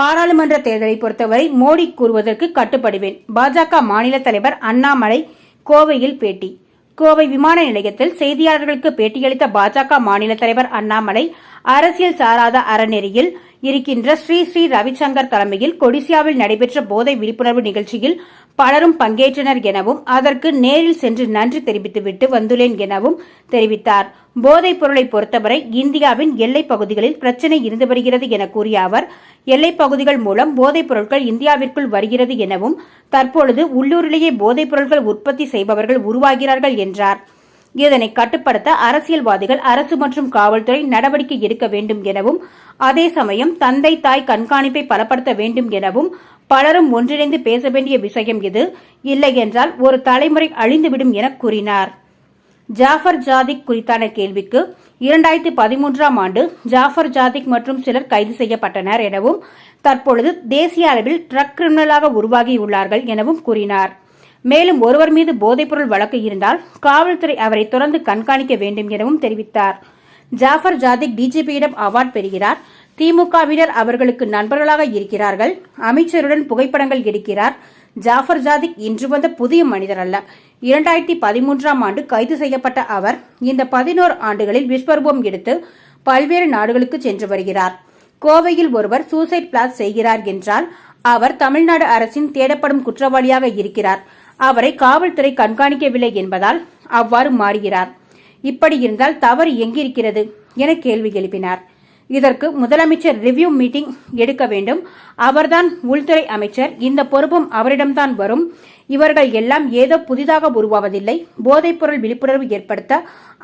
பாராளுமன்ற தேர்தலை பொறுத்தவரை மோடி கூறுவதற்கு கட்டுப்படுவேன். பாஜக மாநில தலைவர் அண்ணாமலை கோவையில் பேட்டி. கோவை விமான நிலையத்தில் செய்தியாளர்களுக்கு பேட்டியளித்த பாஜக மாநில தலைவர் அண்ணாமலை அரசியல் சாராத அறநெறியில் இருக்கின்ற ஸ்ரீ ஸ்ரீ ரவிசங்கர் தலைமையில் கொடிசியாவில் நடைபெற்ற போதை விழிப்புணர்வு நிகழ்ச்சியில் பலரும் பங்கேற்றனர் எனவும் அதற்கு நேரில் சென்று நன்றி தெரிவித்துவிட்டு வந்துள்ளேன் எனவும் தெரிவித்தார். போதைப் பொருளை பொறுத்தவரை இந்தியாவின் எல்லைப் பகுதிகளில் பிரச்சினை இருந்து வருகிறது என கூறிய அவர் எல்லைப் பகுதிகள் மூலம் போதைப் பொருட்கள் இந்தியாவிற்குள் வருகிறது எனவும் தற்பொழுது உள்ளூரிலேயே போதைப் பொருட்கள் உற்பத்தி செய்பவர்கள் உருவாகிறார்கள் என்றார். இதனை கட்டுப்படுத்த அரசியல்வாதிகள் அரசு மற்றும் காவல்துறை நடவடிக்கை எடுக்க வேண்டும் எனவும் அதே சமயம் தந்தை தாய் கண்காணிப்பை பலப்படுத்த வேண்டும் எனவும் பலரும் ஒன்றிணைந்து பேச வேண்டிய விஷயம் இது. இல்லையென்றால் ஒரு தலைமுறை அழிந்துவிடும் என கூறினார். ஜாஃபர் ஜாதிக் குறித்தான கேள்விக்கு இரண்டாயிரத்தி பதிமூன்றாம் ஆண்டு ஜாஃபர் ஜாதிக் மற்றும் சிலர் கைது செய்யப்பட்டனர் எனவும் தற்பொழுது தேசிய அளவில் ட்ரக் கிரிமினலாக உருவாகியுள்ளார்கள் எனவும் கூறினார். மேலும் ஒருவர் மீது போதைப்பொருள் வழக்கு இருந்தால் காவல்துறை அவரை தொடர்ந்து கண்காணிக்க வேண்டும் எனவும் தெரிவித்தார். ஜாஃபர் ஜாதிக் டிஜிபியிடம் அவார்ட் பெறுகிறார். திமுகவினர் அவர்களுக்கு நண்பர்களாக இருக்கிறார்கள். அமைச்சருடன் புகைப்படங்கள் எடுக்கிறார். ஜாஃபர் ஜாதிக் இன்று வந்த புதிய மனிதர் அல்ல. இரண்டாயிரத்தி பதிமூன்றாம் ஆண்டு கைது செய்யப்பட்ட அவர் இந்த பதினோரு ஆண்டுகளில் விஸ்வரூபம் எடுத்து பல்வேறு நாடுகளுக்கு சென்று வருகிறார். கோவையில் ஒருவர் சூசைட் பிளாஸ் செய்கிறார் என்றால் அவர் தமிழ்நாடு அரசின் தேடப்படும் குற்றவாளியாக இருக்கிறார். அவரை காவல்துறை கண்காணிக்கவில்லை என்பதால் அவ்வாறு மாறுகிறார். இப்படி இருந்தால் தவறு எங்கிருக்கிறது என கேள்வி எழுப்பினார். இதற்கு முதலமைச்சர் ரிவ்யூ மீட்டிங் எடுக்க வேண்டும். அவர்தான் உள்துறை அமைச்சர். இந்த பொறுப்பும் அவரிடம்தான் வரும். இவர்கள் எல்லாம் ஏதோ புதிதாக உருவாவதில்லை. போதைப்பொருள் விழிப்புணர்வு ஏற்படுத்த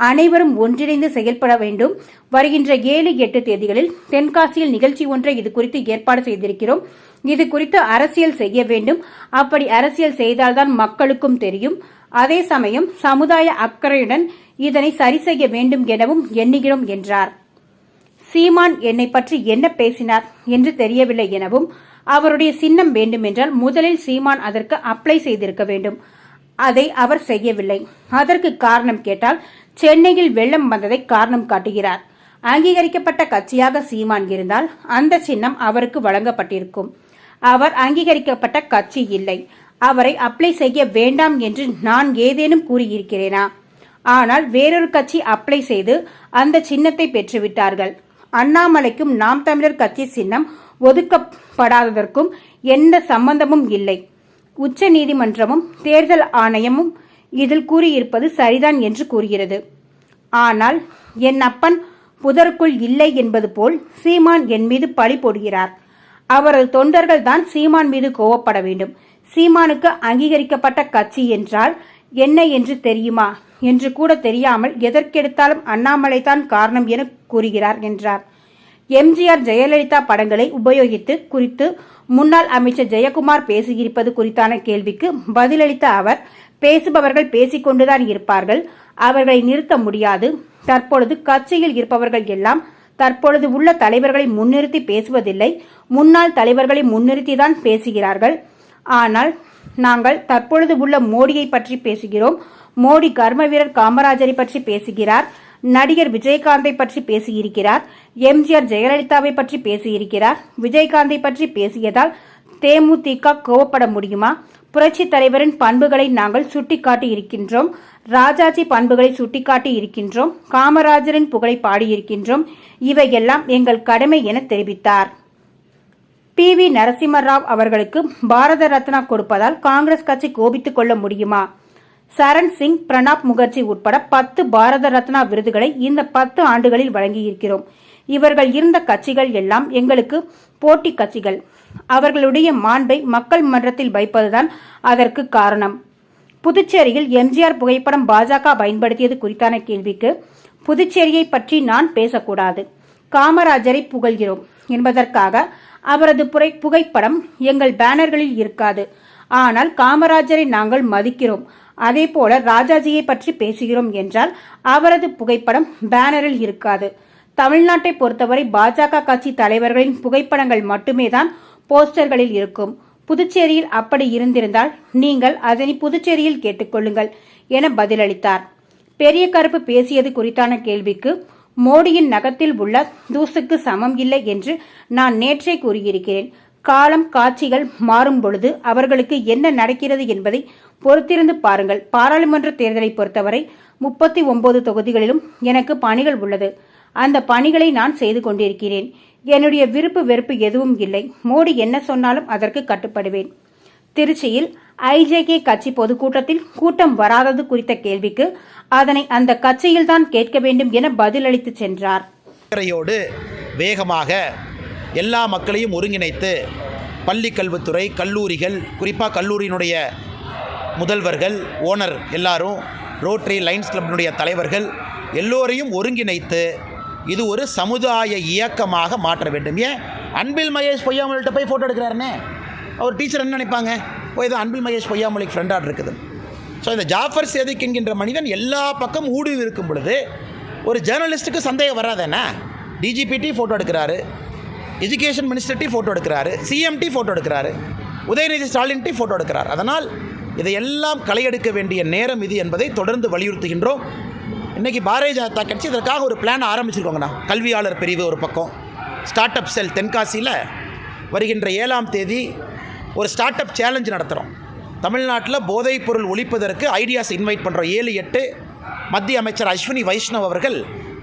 அனைவரும் ஒன்றிணைந்து செயல்பட வேண்டும். வருகின்ற ஏழு எட்டு தேதிகளில் தென்காசியில் நிகழ்ச்சி ஒன்றை இது குறித்து ஏற்பாடு செய்திருக்கிறோம். இது குறித்து அரசியல் செய்ய வேண்டும். அப்படி அரசியல் செய்தால்தான் மக்களுக்கும் தெரியும். அதே சமயம் சமுதாய அக்கறையுடன் இதனை சரி செய்ய வேண்டும் எனவும் எண்ணுகிறோம் என்றார். சீமான் என்னை பற்றி என்ன பேசினார் என்று தெரியவில்லை எனவும் அவருடைய சின்னம் வேண்டுமென்றால் முதலில் சீமான் அதற்கு அப்ளை செய்திருக்க வேண்டும். அதை அவர் செய்யவில்லை. அதற்கு காரணம் கேட்டால் சென்னையில் வெள்ளம் வந்ததை காரணம் காட்டுகிறார். அங்கீகரிக்கப்பட்ட கட்சியாக சீமான் இருந்தால் அந்த சின்னம் அவருக்கு வழங்கப்பட்டிருக்கும். அவர் அங்கீகரிக்கப்பட்ட கட்சி இல்லை. அவரை அப்ளை செய்ய வேண்டாம் என்று நான் ஏதேனும் கூறியிருக்கிறேனா? ஆனால் வேறொரு கட்சி அப்ளை செய்து அந்த சின்னத்தை பெற்றுவிட்டார்கள். அண்ணாமலைக்கும் நாம் தமிழர் கட்சி சின்னம் ஒதுக்கப்படாததற்கும் எந்த சம்பந்தமும் இல்லை. உச்ச நீதிமன்றமும் தேர்தல் ஆணையமும் இதில் கூறியிருப்பது சரிதான் என்று கூறுகிறது. ஆனால் என் அப்பன் புதருக்குள் இல்லை என்பது போல் சீமான் என் மீது பழி போடுகிறார். அவரது தொண்டர்கள் தான் சீமான் மீது கோவப்பட வேண்டும். சீமானுக்கு அங்கீகரிக்கப்பட்ட கட்சி என்றால் என்ன என்று தெரியுமா? என்று கூட தெரியாமல் எதற்கெடுத்தாலும் அண்ணாமலை தான் காரணம் என கூறுகிறார் என்றார். எம்ஜிஆர் ஜெயலலிதா படங்களை உபயோகித்து குறித்து முன்னாள் அமைச்சர் ஜெயக்குமார் பேசியிருப்பது குறித்தான கேள்விக்கு பதிலளித்த அவர் பேசுபவர்கள் பேசிக்கொண்டுதான் இருப்பார்கள் அவர்களை நிறுத்த முடியாது தற்பொழுது கட்சியில் இருப்பவர்கள் எல்லாம் தற்பொழுது உள்ள தலைவர்களை முன்னிறுத்தி பேசுவதில்லை முன்னாள் தலைவர்களை முன்னிறுத்திதான் பேசுகிறார்கள். ஆனால் நாங்கள் தற்பொழுது உள்ள மோடியை பற்றி பேசுகிறோம் மோடி கர்ம வீரர் காமராஜரை பற்றி பேசுகிறார் நடிகர் விஜயகாந்தை பற்றி பேசியிருக்கிறார். எம்ஜிஆர் ஜெயலலிதாவை பற்றி பேசியிருக்கிறார். விஜயகாந்தை பற்றி பேசியதால் தேமுதிக கோவப்பட முடியுமா? புரட்சி தலைவரின் பண்புகளை நாங்கள் சுட்டிக்காட்டி இருக்கின்றோம். ராஜாஜி பண்புகளை சுட்டிக்காட்டி இருக்கின்றோம். காமராஜரின் புகழை பாடியிருக்கின்றோம். இவையெல்லாம் எங்கள் கடமை என தெரிவித்தார். பி. வி. நரசிம்மராவ் அவர்களுக்கு பாரத ரத்னா கொடுப்பதால் காங்கிரஸ் கட்சி கோபித்துக் கொள்ள முடியுமா? சரண் சிங் பிரணாப் முகர்ஜி உட்பட பத்து பாரத ரத்னா விருதுகளை இந்த பத்து ஆண்டுகளில் வழங்கியிருக்கிறோம். இவர்கள் இருந்த கட்சிகள் எல்லாம் எங்களுக்கு போட்டி கட்சிகள். அவர்களுடைய மாண்பை மக்கள் மன்றத்தில் வைப்பதுதான் அதற்கு காரணம். புதுச்சேரியில் எம்ஜிஆர் புகைப்படம் பாஜக பயன்படுத்தியது குறித்தான கேள்விக்கு புதுச்சேரியை பற்றி நான் பேசக்கூடாது. காமராஜரை புகழ்கிறோம் என்பதற்காக அவரது புரை புகைப்படம் எங்கள் பேனர்களில் இருக்காது. ஆனால் காமராஜரை நாங்கள் மதிக்கிறோம். அதே போல ராஜாஜியை பற்றி பேசுகிறோம் என்றால் அவரது புகைப்படம் பேனரில் இருக்காது. தமிழ்நாட்டை பொறுத்தவரை பாஜக கட்சி தலைவர்களின் புகைப்படங்கள் மட்டுமே தான் போஸ்டர்களில் இருக்கும். புதுச்சேரியில் அப்படி இருந்திருந்தால் நீங்கள் அதனை புதுச்சேரியில் கேட்டுக்கொள்ளுங்கள் என பதிலளித்தார். பெரிய கருப்பு பேசியது குறித்தான கேள்விக்கு மோடியின் நகத்தில் உள்ள தூசுக்கு சமம் இல்லை என்று நான் நேற்றே கூறியிருக்கிறேன். காலம் காட்சிகள் மாறும் பொழுது அவர்களுக்கு என்ன நடக்கிறது என்பதை பொறுத்திருந்து பாருங்கள். பாராளுமன்ற தேர்தலை பொறுத்தவரை முப்பத்தி ஒன்பது தொகுதிகளிலும் எனக்கு பணிகள் உள்ளது. அந்த பணிகளை நான் செய்து கொண்டிருக்கிறேன். என்னுடைய விருப்பு வெறுப்பு எதுவும் இல்லை. மோடி என்ன சொன்னாலும் அதற்கு கட்டுப்படுவேன். திருச்சியில் ஐஜேகே கட்சி பொதுக்கூட்டத்தில் கூட்டம் வராதது குறித்த கேள்விக்கு அதனை அந்த கட்சியில்தான் கேட்க வேண்டும் என பதிலளித்து சென்றார். வேகமாக எல்லா மக்களையும் ஒருங்கிணைத்து பள்ளி கல்வித்துறை கல்லூரிகள் குறிப்பாக கல்லூரியினுடைய முதல்வர்கள் ஓனர் எல்லாரும் ரோட்டரி லைன்ஸ் கிளப்பினுடைய தலைவர்கள் எல்லோரையும் ஒருங்கிணைத்து இது ஒரு சமுதாய இயக்கமாக மாற்ற வேண்டும். ஏன்? அன்பில் மகேஷ் பொய்யாமொழிகிட்ட போய் ஃபோட்டோ எடுக்கிறாருனே. அவர் டீச்சர் என்ன நினைப்பாங்க? ஓ இது அன்பில் மகேஷ் பொய்யாமொழிக்கு ஃப்ரெண்டாக இருக்குது. ஸோ இந்த ஜாஃபர் சேதிக் என்கின்ற மனிதன் எல்லா பக்கம் ஊடுருவி இருக்கும் பொழுது ஒரு ஜேர்னலிஸ்ட்டுக்கு சந்தேகம் வராதேண்ணா டிஜிபிடி ஃபோட்டோ எடுக்கிறாரு. எஜுகேஷன் மினிஸ்டர்ட்டி ஃபோட்டோ எடுக்கிறாரு சிஎம்டி ஃபோட்டோ எடுக்கிறாரு உதயநிதி ஸ்டாலின்ட்டி ஃபோட்டோ எடுக்கிறார். அதனால் இதையெல்லாம் களையெடுக்க வேண்டிய நேரம் இது என்பதை தொடர்ந்து வலியுறுத்துகின்றோம். இன்றைக்கி பாரதிய ஜனதா கட்சி இதற்காக ஒரு பிளான் ஆரம்பிச்சிருக்கோங்கண்ணா. கல்வியாளர் பிரிவு ஒரு பக்கம் ஸ்டார்ட் அப் செல் தென்காசியில் வருகின்ற ஏழாம் தேதி ஒரு ஸ்டார்ட் அப் சேலஞ்சு நடத்துகிறோம் தமிழ்நாட்டில் போதைப் பொருள் ஒழிப்பதற்கு ஐடியாஸ் இன்வைட் பண்ணுறோம் ஏழு எட்டு மத்திய அமைச்சர் அஸ்வினி வைஷ்ணவ் அவர்கள்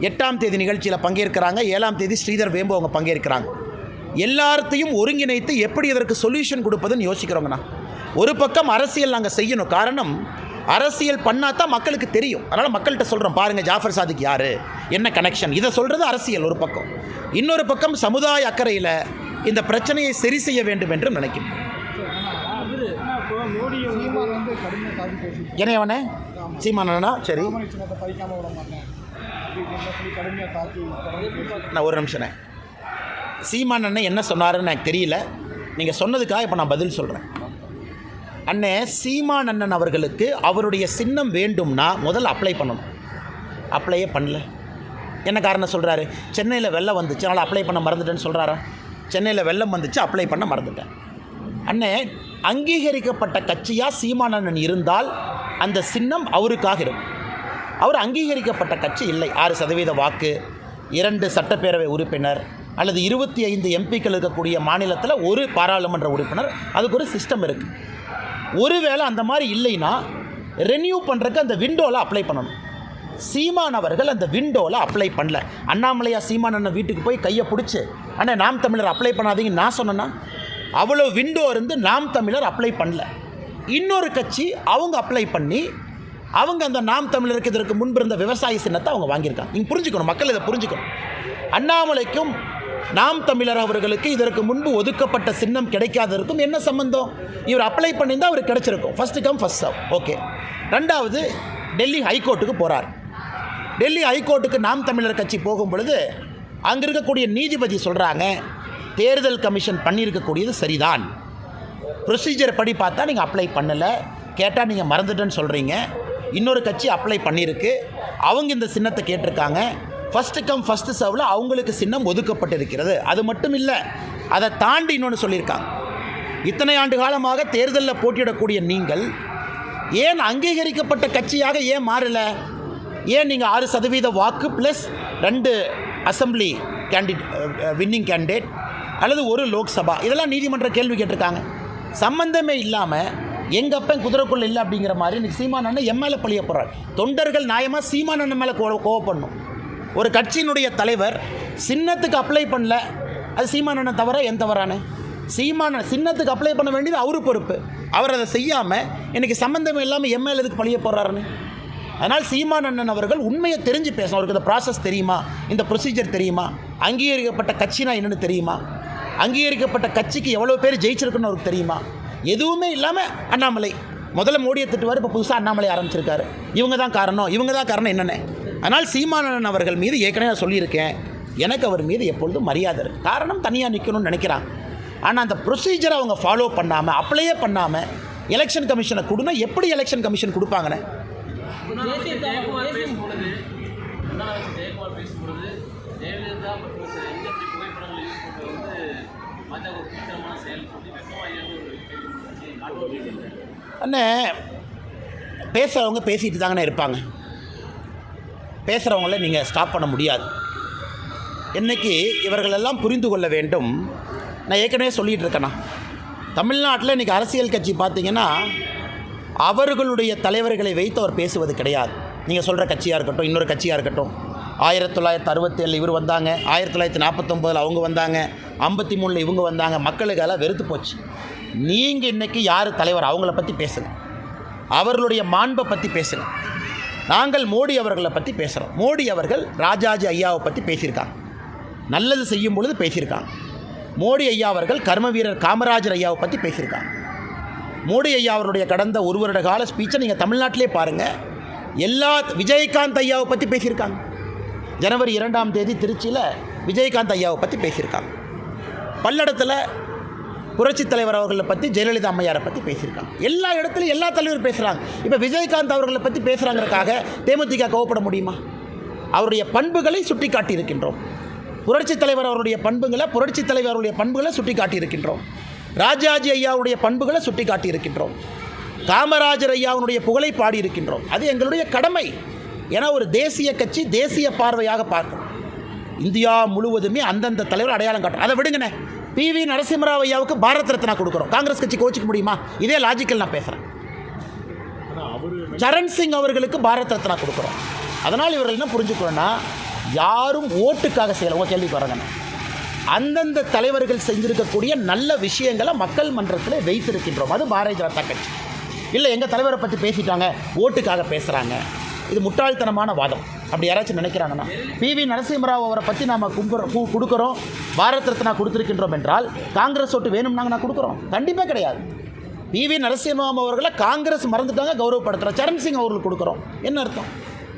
எட்டாம் தேதி நிகழ்ச்சியில் பங்கேற்கிறாங்க. ஏழாம் தேதி ஸ்ரீதர் வேம்பு அவங்க பங்கேற்கிறாங்க. எல்லாத்தையும் ஒருங்கிணைத்து எப்படி இதற்கு சொல்யூஷன் கொடுப்பதுன்னு யோசிக்கிறோங்கண்ணா ஒரு பக்கம் அரசியல் நாங்கள் செய்யணும். காரணம் அரசியல் பண்ணால் தான் மக்களுக்கு தெரியும். அதனால் மக்கள்கிட்ட சொல்கிறோம் பாருங்கள் ஜாஃபர் சாதிக் யார்? என்ன கனெக்ஷன் இதை சொல்கிறது அரசியல் ஒரு பக்கம். இன்னொரு பக்கம் சமுதாய அக்கறையில் இந்த பிரச்சனையை சரி செய்ய வேண்டும் என்று நினைக்கிறேன் சீமான் பேசி என்னையவனே சீமானண்ணா? சரி. நான் ஒரு நிமிஷண்ணே சீமான் அண்ணன் என்ன சொன்னாருன்னு எனக்கு தெரியல. நீங்கள் சொன்னதுக்காக இப்போ நான் பதில் சொல்கிறேன் அண்ணே சீமான் அண்ணன் அவர்களுக்கு அவருடைய சின்னம் வேண்டும்னா முதல்ல அப்ளை பண்ணணும். அப்ளையே பண்ணல. என்ன காரணம் சொல்கிறாரு சென்னையில் வெள்ளம் வந்துச்சு அதனால் அப்ளை பண்ண மறந்துட்டேன்னு சொல்கிறாரா சென்னையில் வெள்ளம் வந்துச்சு அப்ளை பண்ண மறந்துட்டேன். அண்ணே அங்கீகரிக்கப்பட்ட கட்சியாக சீமான் அண்ணன் இருந்தால் அந்த சின்னம் அவருக்காக இருக்கும். அவர் அங்கீகரிக்கப்பட்ட கட்சி இல்லை. ஆறு சதவீத வாக்கு இரண்டு சட்டப்பேரவை உறுப்பினர் அல்லது இருபத்தி ஐந்து எம்பிக்கள் இருக்கக்கூடிய மாநிலத்தில் ஒரு பாராளுமன்ற உறுப்பினர். அதுக்கு ஒரு சிஸ்டம் இருக்குது ஒருவேளை அந்த மாதிரி இல்லைன்னா ரெனியூ பண்ணுறதுக்கு அந்த விண்டோவில் அப்ளை பண்ணணும். சீமான் அவர்கள் அந்த விண்டோவில் அப்ளை பண்ணல. அண்ணாமலையா சீமான் அண்ணன் வீட்டுக்கு போய் கையை பிடிச்சி அண்ணா நாம் தமிழர் அப்ளை பண்ணாதீங்கன்னு நான் சொன்னேன்னா அவ்வளோ விண்டோ இருந்து நாம் தமிழர் அப்ளை பண்ணல. இன்னொரு கட்சி அவங்க அப்ளை பண்ணி அவங்க அந்த நாம் தமிழருக்கு இதற்கு முன்பு இருந்த விவசாய சின்னத்தை அவங்க வாங்கியிருக்காங்க. நீங்கள் புரிஞ்சுக்கணும் மக்கள் இதை புரிஞ்சுக்கணும். அண்ணாமலைக்கும் நாம் தமிழர் அவர்களுக்கு இதற்கு முன்பு ஒதுக்கப்பட்ட சின்னம் கிடைக்காததற்கும் என்ன சம்பந்தம்? இவர் அப்ளை பண்ணியிருந்தால் அவருக்கு கிடைச்சிருக்கும். First come first serve okay ரெண்டாவது டெல்லி ஹைகோர்ட்டுக்கு போகிறார் டெல்லி ஹைகோர்ட்டுக்கு நாம் தமிழர் கட்சி போகும் பொழுது அங்கே இருக்கக்கூடிய நீதிபதி சொல்கிறாங்க தேர்தல் கமிஷன் பண்ணியிருக்கக்கூடியது சரிதான். ப்ரொசீஜர் படி பார்த்தா நீங்கள் அப்ளை பண்ணலை. கேட்டால் நீங்கள் மறந்துட்டேன்னு சொல்கிறீங்க இன்னொரு கட்சி அப்ளை பண்ணியிருக்கு. அவங்க இந்த சின்னத்தை கேட்டிருக்காங்க. ஃபஸ்ட்டு கம் ஃபஸ்ட்டு சர்வில் அவங்களுக்கு சின்னம் ஒதுக்கப்பட்டிருக்கிறது. அது மட்டும் இல்லை அதை தாண்டி இன்னொன்று சொல்லியிருக்காங்க. இத்தனை ஆண்டு காலமாக தேர்தலில் போட்டியிடக்கூடிய நீங்கள் ஏன் அங்கீகரிக்கப்பட்ட கட்சியாக ஏன் மாறல? ஏன் நீங்கள் ஆறு சதவீத வாக்கு ப்ளஸ் ரெண்டு அசெம்பிளி கேண்டிட் வின்னிங் கேண்டிடேட் அல்லது ஒரு லோக்சபா? இதெல்லாம் நீதிமன்ற கேள்வி கேட்டிருக்காங்க. சம்பந்தமே இல்லாமல் எங்கள் அப்பன் குதிரைக்குள்ள இல்லை அப்படிங்கிற மாதிரி இன்னைக்கு சீமான் அண்ணன் என் மேலே பழிய போகிறார் தொண்டர்கள் நியாயமாக சீமான் அண்ணன் மேலே கோ கோவப்படணும். ஒரு கட்சியினுடைய தலைவர் சின்னத்துக்கு அப்ளை பண்ணல. அது சீமான் அண்ணன் தவிர என் தவறானே? சீமான சின்னத்துக்கு அப்ளை பண்ண வேண்டியது அவரு பொறுப்பு. அவர் அதை செய்யாமல் இன்றைக்கி சம்மந்தம் இல்லாமல் எம்எல்ஏ எதுக்கு பழிய போடுறாருன்னு அதனால் சீமான் அண்ணன் அவர்கள் உண்மையை தெரிஞ்சு பேசணும். அவருக்கு இந்த ப்ராசஸ் தெரியுமா? இந்த ப்ரொசீஜர் தெரியுமா? அங்கீகரிக்கப்பட்ட கட்சினா என்னென்னு தெரியுமா? அங்கீகரிக்கப்பட்ட கட்சிக்கு எவ்வளோ பேர் ஜெயிச்சிருக்குன்னு அவருக்கு தெரியுமா? எதுவுமே இல்லாமல் அண்ணாமலை. முதல்ல மோடியை திட்டுவார் இப்போ புதுசாக அண்ணாமலை ஆரம்பிச்சிருக்காரு. இவங்க தான் காரணம். இவங்க தான் காரணம் என்னென்ன. அதனால் சீமானன் அவர்கள் மீது ஏற்கனவே நான் சொல்லியிருக்கேன் எனக்கு அவர் மீது எப்பொழுதும் மரியாதை இருக்குது காரணம் தனியாக நிற்கணும்னு நினைக்கிறான். ஆனால் அந்த ப்ரொசீஜரை அவங்க ஃபாலோ பண்ணாமல் அப்ளையே பண்ணாமல் எலெக்ஷன் கமிஷனை கொடுனா எப்படி எலெக்ஷன் கமிஷன் கொடுப்பாங்கண்ணே அண்ணே பேசுகிறவங்க பேசிட்டு தாங்கண்ணே இருப்பாங்க. பேசுகிறவங்கள நீங்கள் ஸ்டாப் பண்ண முடியாது. இன்றைக்கி இவர்களெல்லாம் புரிந்து கொள்ள வேண்டும். நான் ஏற்கனவே சொல்லிகிட்டு இருக்கேண்ணா தமிழ்நாட்டில் இன்றைக்கி அரசியல் கட்சி பார்த்தீங்கன்னா அவர்களுடைய தலைவர்களை வைத்து அவர் பேசுவது கிடையாது. நீங்கள் சொல்கிற கட்சியாக இருக்கட்டும் இன்னொரு கட்சியாக இருக்கட்டும். ஆயிரத்தி தொள்ளாயிரத்தி அறுபத்தேழில் இவர் வந்தாங்க ஆயிரத்தி தொள்ளாயிரத்தி நாற்பத்தொம்போதில் அவங்க வந்தாங்க ஐம்பத்தி மூணில் இவங்க வந்தாங்க மக்களுக்கு எல்லாம் வெறுத்து போச்சு. நீங்கள் இன்றைக்கி யார் தலைவர்? அவங்கள பற்றி பேசுங்க. அவர்களுடைய மாண்பை பற்றி பேசுங்க. நாங்கள் மோடி அவர்களை பற்றி பேசுகிறோம் மோடி அவர்கள் ராஜாஜி ஐயாவை பற்றி பேசியிருக்காங்க. நல்லது செய்யும் பொழுது பேசியிருக்காங்க. மோடி ஐயா அவர்கள் கர்ம வீரர் காமராஜர் ஐயாவை பற்றி பேசியிருக்காங்க. மோடி ஐயா அவருடைய கடந்த ஒரு வருட கால ஸ்பீச்சை நீங்கள் தமிழ்நாட்டிலே பாருங்கள் எல்லா விஜயகாந்த் ஐயாவை பற்றி பேசியிருக்காங்க. ஜனவரி இரண்டாம் தேதி திருச்சியில் விஜயகாந்த் ஐயாவை பற்றி பேசியிருக்காங்க. பல்லடத்தில் புரட்சித் தலைவர் அவர்களை பற்றி ஜெயலலிதா அம்மையாரை பற்றி பேசியிருக்காங்க. எல்லா இடத்துலையும் எல்லா தலைவரும் பேசுகிறாங்க இப்போ விஜயகாந்த் அவர்களை பற்றி பேசுகிறாங்கிறதுக்காக தேமுதிக கோவப்பட முடியுமா? அவருடைய பண்புகளை சுட்டி காட்டியிருக்கின்றோம் புரட்சித் தலைவர் அவருடைய பண்புகளை புரட்சித் தலைவர் அவருடைய பண்புகளை சுட்டி காட்டியிருக்கின்றோம் ராஜாஜி ஐயாவுடைய பண்புகளை சுட்டி காட்டியிருக்கின்றோம் காமராஜர் ஐயாவுடைய புகழை பாடியிருக்கின்றோம் அது எங்களுடைய கடமை. ஏன்னா ஒரு தேசிய கட்சி தேசிய பார்வையாக பார்க்கும் இந்தியா முழுவதுமே அந்தந்த தலைவர் அடையாளம் காட்டும். அதை விடுங்கண்ணே. பி வி நரசிம்மராவ் ஐயாவுக்கு பாரத் ரத்னா கொடுக்குறோம் காங்கிரஸ் கட்சி கோச்சிக்க முடியுமா? இதே லாஜிக்கல் நான் பேசுகிறேன் சரண் சிங் அவர்களுக்கு பாரத் ரத்னா கொடுக்குறோம் அதனால் இவர்கள் என்ன புரிஞ்சுக்கணும்னா யாரும் ஓட்டுக்காக செய்யலை. உங்கள் கேள்விக்கு வரங்கண்ணே அந்தந்த தலைவர்கள் செஞ்சிருக்கக்கூடிய நல்ல விஷயங்களை மக்கள் மன்றத்தில் வைத்திருக்கின்றோம். அது பாரதிய ஜனதா கட்சி. இல்லை எங்கள் தலைவரை பற்றி பேசிட்டாங்க ஓட்டுக்காக பேசுகிறாங்க இது முட்டாள்தனமான வாதம். அப்படி யாராச்சும் நினைக்கிறாங்கன்னா பி வி நரசிம்மராவ் அவரை பற்றி நாம் கும்புறோம் கொடுக்குறோம். பாரத் ரத்னா கொடுத்துருக்கின்றோம் என்றால் காங்கிரஸ் ஓட்டு வேணும்னாங்க நான் கொடுக்குறோம். கண்டிப்பாக கிடையாது. பி வி நரசிம்மராவ் அவர்களை காங்கிரஸ் மறந்துட்டாங்க கௌரவப்படுத்துகிறோம் சரண் சிங் அவர்களுக்கு கொடுக்குறோம். என்ன அர்த்தம்?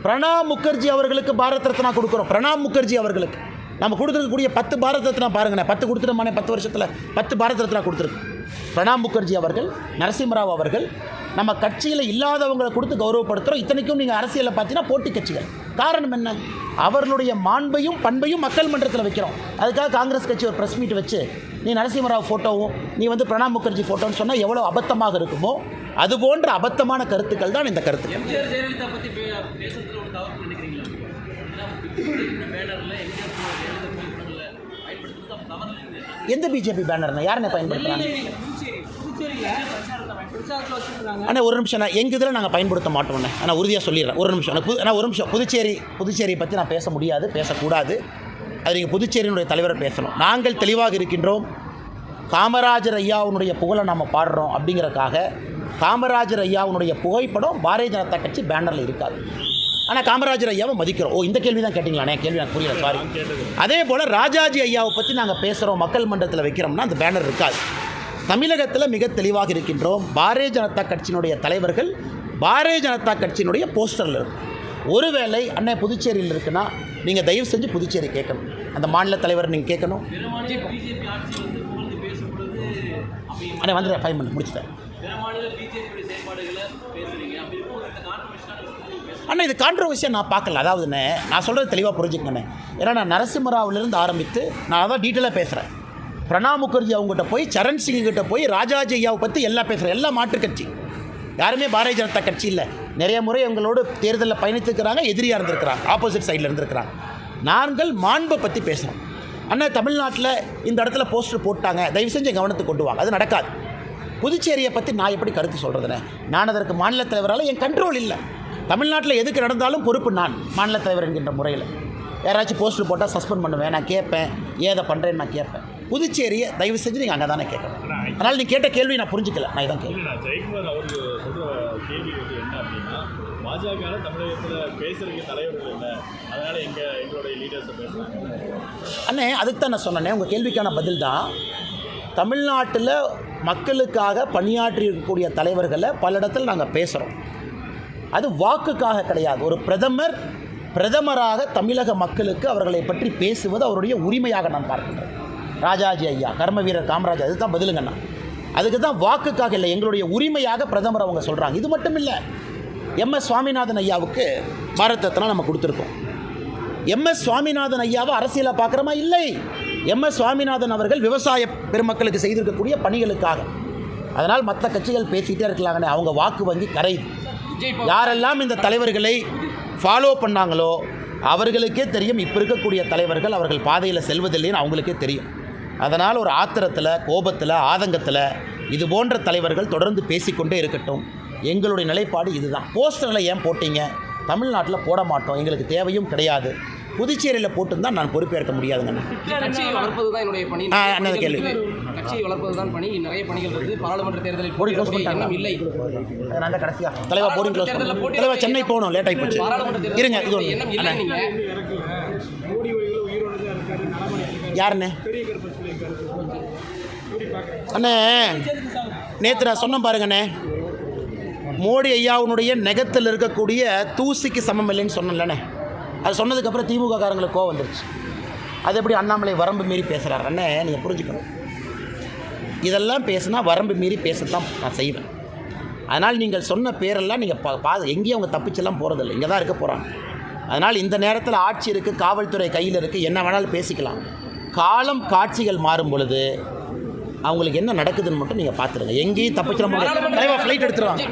பிரணாப் முகர்ஜி அவர்களுக்கு பாரத் ரத்னா கொடுக்குறோம். பிரணாப் முகர்ஜி அவர்களுக்கு. நம்ம கொடுத்துருக்கக்கூடிய பத்து பாரத் ரத்னா பாருங்கண்ணே பத்து கொடுத்துட்டோமானே பத்து வருஷத்தில். பத்து பாரத் ரத்னா கொடுத்துருக்கு. பிரணாப் முகர்ஜி அவர்கள் நரசிம்மராவ் அவர்கள் நம்ம கட்சியில் இல்லாதவங்களை கொடுத்து கௌரவப்படுத்துகிறோம் இத்தனைக்கும் நீங்கள் அரசியலில் பார்த்தீங்கன்னா போட்டி கட்சிகள். காரணம் என்ன? அவர்களுடைய மாண்பையும் பண்பையும் மக்கள் மன்றத்தில் வைக்கிறோம். அதுக்காக காங்கிரஸ் கட்சி ஒரு ப்ரெஸ் மீட் வச்சு நீ நரசிம்மராவ் ஃபோட்டோவும் நீ வந்து பிரணாப் முகர்ஜி ஃபோட்டோன்னு சொன்னால் எவ்வளோ அபத்தமாக இருக்குமோ அது போன்ற அபத்தமான கருத்துக்கள் தான் இந்த கருத்து. எம்ஜிஆர் ஜெயலலிதா பற்றி பே பேசுறதுல ஒரு தவறு நினைக்கிறீங்களா ஏன்னா பேனரில் எம்ஜிஆர் ஜெயலலிதா புகைப்படங்களை பயன்படுத்துறது அப்போ தவறு இல்லைங்க எந்த பிஜேபி பேனர்னு யாருன்னு பயன்படுத்துகிறாங்க ஆனால் ஒரு நிமிஷம் நான் எங்கள் இதில் நாங்கள் பயன்படுத்த மாட்டோம்ண்ணே ஆனால் உறுதியாக சொல்லிடுறேன். ஒரு நிமிஷம் புது ஆனால் ஒரு நிமிஷம். புதுச்சேரி புதுச்சேரியை பற்றி நான் பேச முடியாது பேசக்கூடாது. அது நீங்கள் புதுச்சேரியினுடைய தலைவரை பேசணும். நாங்கள் தெளிவாக இருக்கின்றோம். காமராஜர் ஐயாவுடைய புகழை நாம் பாடுறோம் அப்படிங்கறக்காக காமராஜர் ஐயாவுடைய புகைப்படம் பாரதிய ஜனதா கட்சி பேனரில் இருக்காது. ஆனால் காமராஜர் ஐயாவை மதிக்கிறோம். ஓ இந்த கேள்வி தான் கேட்டிங்களாண்ணே கேள்வி எனக்கு புரியல சாரி அதே போல் ராஜாஜி ஐயாவை பற்றி நாங்கள் பேசுகிறோம் மக்கள் மன்றத்தில் வைக்கிறோம்னா அந்த பேனர் இருக்காது. தமிழகத்தில் மிக தெளிவாக இருக்கின்றோம் பாரதிய ஜனதா கட்சியினுடைய தலைவர்கள் பாரதிய ஜனதா கட்சியினுடைய போஸ்டரில் இருக்கும் ஒருவேளை அண்ணே புதுச்சேரியில் இருக்குன்னா நீங்கள் தயவு செஞ்சு புதுச்சேரி கேட்கணும். அந்த மாநில தலைவர் நீங்கள் கேட்கணும். அண்ணே வந்து ஃபைவ் மினிட் முடிச்சிட்டேன். ஆனால் அண்ணா இது கான்ட்ரவர்சியாக நான் பார்க்கல. அதாவதுண்ணே நான் சொல்கிறது தெளிவாக புரிஞ்சுக்கண்ணே ஏன்னா நான் நரசிம்மராவிலிருந்து ஆரம்பித்து நான் அதான் டீட்டெயிலாக பேசுகிறேன் பிரணாப் முகர்ஜி அவங்ககிட்ட போய் சரண் சிங் கிட்ட போய் ராஜாஜி ஐயாவை பற்றி எல்லாம் பேசுகிறேன் எல்லா மாற்றுக் கட்சி. யாருமே பாரதிய ஜனதா கட்சி இல்லை. நிறைய முறை எங்களோடு தேர்தலில் பயணித்துக்கிறாங்க எதிரியாக இருந்திருக்கிறாங்க ஆப்போசிட் சைடில் இருந்திருக்கிறாங்க. நாங்கள் மாண்பை பற்றி பேசுகிறோம் ஆனால் தமிழ்நாட்டில் இந்த இடத்துல போஸ்டர் போட்டாங்க. தயவு செஞ்சு கவனத்துக்கு கொண்டு வாங்க. அது நடக்காது. புதுச்சேரியை பற்றி நான் எப்படி கருத்து சொல்கிறதுனே நான் அதற்கு மாநில தலைவரால் என் கண்ட்ரோல் இல்லை. தமிழ்நாட்டில் எதுக்கு நடந்தாலும் பொறுப்பு நான் மாநில தலைவர் என்கின்ற முறையில். யாராச்சும் போஸ்டர் போட்டால் சஸ்பெண்ட் பண்ணுவேன் நான் கேட்பேன். ஏதை பண்ணுறேன்னு நான் கேட்பேன். புதுச்சேரியை தயவு செஞ்சு நீங்கள் அங்கே தானே கேட்கணும் அதனால் நீ கேட்ட கேள்வி நான் புரிஞ்சுக்கல. நான் இதான் நான் ஜெயக்குமார் அவருக்கு சொல்கிற கேள்வி வந்து என்ன அப்படின்னா பாஜக தமிழகத்தில் பேசுறதுக்கு தலைவர்கள் இல்லை. அதனால் எங்கள் எங்களுடைய லீடர்ஸை பேசுகிறாங்க அண்ணே அதுக்கு தான் நான் சொன்னேனே உங்கள் கேள்விக்கான பதில் தான். தமிழ்நாட்டில் மக்களுக்காக பணியாற்றி இருக்கக்கூடிய தலைவர்களை பல இடத்துல நாங்கள் பேசுகிறோம் அது வாக்குக்காக கிடையாது. ஒரு பிரதமர் பிரதமராக தமிழக மக்களுக்கு அவர்களை பற்றி பேசுவது அவருடைய உரிமையாக நான் பார்க்கின்றேன். ராஜாஜி ஐயா கர்ம வீரர் காமராஜர் அதுதான் பதிலுங்கண்ணா அதுக்கு தான் வாக்குக்காக இல்லை எங்களுடைய உரிமையாக பிரதமர் அவங்க சொல்கிறாங்க இது மட்டும் இல்லை எம்எஸ் சுவாமிநாதன் ஐயாவுக்கு பாரத் ரத்னா நம்ம கொடுத்துருக்கோம். எம்எஸ் சுவாமிநாதன் ஐயாவை அரசியலாக பார்க்குறோமா? இல்லை. எம்எஸ் சுவாமிநாதன் அவர்கள் விவசாய பெருமக்களுக்கு செய்திருக்கக்கூடிய பணிகளுக்காக. அதனால் மற்ற கட்சிகள் பேசிகிட்டே இருக்கலாங்கண்ணே. அவங்க வாக்கு வங்கி கரையுது. யாரெல்லாம் இந்த தலைவர்களை ஃபாலோ பண்ணாங்களோ அவர்களுக்கே தெரியும் இப்போ இருக்கக்கூடிய தலைவர்கள் அவர்கள் பாதையில் செல்வதில்லைன்னு அவங்களுக்கே தெரியும். அதனால் ஒரு ஆத்திரத்தில் கோபத்தில் ஆதங்கத்தில் இது போன்ற தலைவர்கள் தொடர்ந்து பேசிக்கொண்டே இருக்கட்டும். எங்களுடைய நிலைப்பாடு இதுதான். போஸ்டரில் ஏன் போட்டீங்க? தமிழ்நாட்டில் போட மாட்டோம். எங்களுக்கு தேவையும் கிடையாது. புதுச்சேரியில் போட்டிருந்தா நான் பொறுப்பேற்க முடியாதுங்க. கட்சியை வளர்ப்பது தான் என்னுடைய பணி. ஆ, என்னது கேள்வி? கட்சியை வளர்ப்பது தான் பணி. நிறைய பணிகள் வருது பாராளுமன்ற தேர்தலில் போடி close போட்டியிடக்கூடிய எண்ணம் இல்லை. நல்ல கடைசியா. தலைவா க்ளோஸ் சென்னை போகணும். லேட் ஆகி போச்சு. இருங்க இது யாருண்ணே அண்ணே. நேற்று நான் சொன்னேன் பாருங்கண்ணே. மோடி ஐயாவுனுடைய நெகத்தில் இருக்கக்கூடிய தூசிக்கு சமம் இல்லைன்னு சொன்னேன்லண்ணே அது சொன்னதுக்கப்புறம் திமுக காரங்களுக்கு கோவம் வந்துருச்சு. அது எப்படி அண்ணாமலை வரம்பு மீறி பேசுகிறார் அண்ணே நீங்கள் புரிஞ்சுக்கணும். இதெல்லாம் பேசுனா வரம்பு மீறி பேசத்தான் நான் செய்வேன். அதனால் நீங்கள் சொன்ன பேரெல்லாம் நீங்கள் பா பா எங்கேயும் அவங்க தப்பிச்செல்லாம் போகிறதில்ல இங்கே தான் இருக்க போகிறாங்க அதனால் இந்த நேரத்தில் ஆட்சி இருக்குது காவல்துறை கையில் இருக்குது என்ன வேணாலும் பேசிக்கலாம். காலம் காட்சிகள் மாறும் பொழுது அவங்களுக்கு என்ன நடக்குதுன்னு மட்டும் நீங்கள் பார்த்துருங்க எங்கேயும் தப்பிச்சிட தலைவா ஃப்ளைட் எடுத்துருவாங்க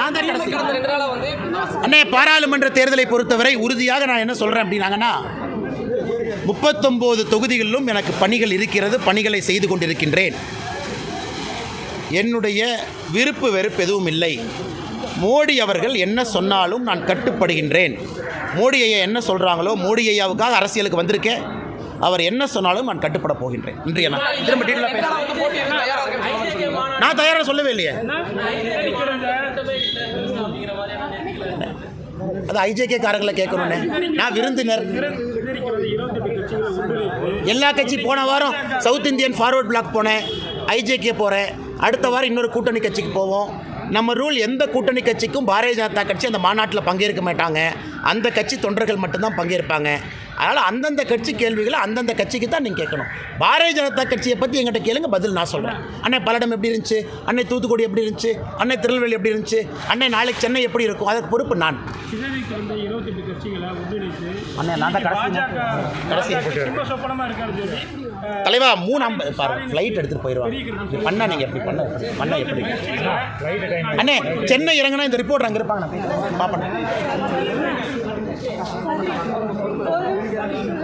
நான் தான் அண்ணே பாராளுமன்ற தேர்தலை பொறுத்தவரை உறுதியாக நான் என்ன சொல்கிறேன் அப்படின்னாங்கன்னா முப்பத்தொம்போது தொகுதிகளிலும் எனக்கு பணிகள் இருக்கிறது பணிகளை செய்து கொண்டிருக்கின்றேன். என்னுடைய விருப்பு வெறுப்பு எதுவும் இல்லை. மோடி அவர்கள் என்ன சொன்னாலும் நான் கட்டுப்படுகின்றேன். மோடி ஐயா என்ன சொல்கிறாங்களோ மோடி ஐயாவுக்காக அரசியலுக்கு வந்திருக்கேன். அவர் என்ன சொன்னாலும் நான் கட்டுப்பட போகின்றேன். இன்றைய நான் திரும்ப டீட்டெயிலாக பேசுகிறேன் நான் தயாராக சொல்லவே இல்லையே. அது ஐஜேகே காரங்களை கேட்கணுண்ணே நான் விருந்தினர். எல்லா கட்சி போன வாரம் சவுத் இந்தியன் ஃபார்வர்ட் பிளாக் போனேன். ஐஜேகே போகிறேன் அடுத்த வாரம் இன்னொரு கூட்டணி கட்சிக்கு போவோம். நம்ம ரூல் எந்த கூட்டணி கட்சிக்கும் பாரதிய ஜனதா கட்சி அந்த மாநாட்டில் பங்கேற்க மாட்டாங்க. அந்த கட்சி தொண்டர்கள் மட்டும்தான் பங்கேற்பாங்க. அதனால் அந்தந்த கட்சி கேள்விகளை அந்தந்த கட்சிக்கு தான் நீங்கள் கேட்கணும். பாரதிய ஜனதா கட்சியை பற்றி எங்கிட்ட கேளுங்க பதில் நான் சொல்கிறேன் அன்னை பல்லடம் எப்படி இருந்துச்சு? அன்னை தூத்துக்குடி எப்படி இருந்துச்சு? அன்னை திருநெல்வேலி எப்படி இருந்துச்சு? அன்னை நாளைக்கு சென்னை எப்படி இருக்கும்? அதுக்கு பொறுப்பு நான். அண்ணே நான் தான் கடைசி தலைவா மூணு ஐம்பது பாருங்க ஃப்ளைட் எடுத்துகிட்டு போயிடுவாங்க. பண்ணா நீங்கள் எப்படி பண்ண? பண்ண எப்படி? அண்ணே சென்னை இறங்கினா இந்த ரிப்போர்ட் அங்கே இருப்பாங்க நான் பார்ப்பேன். 对，他就，我，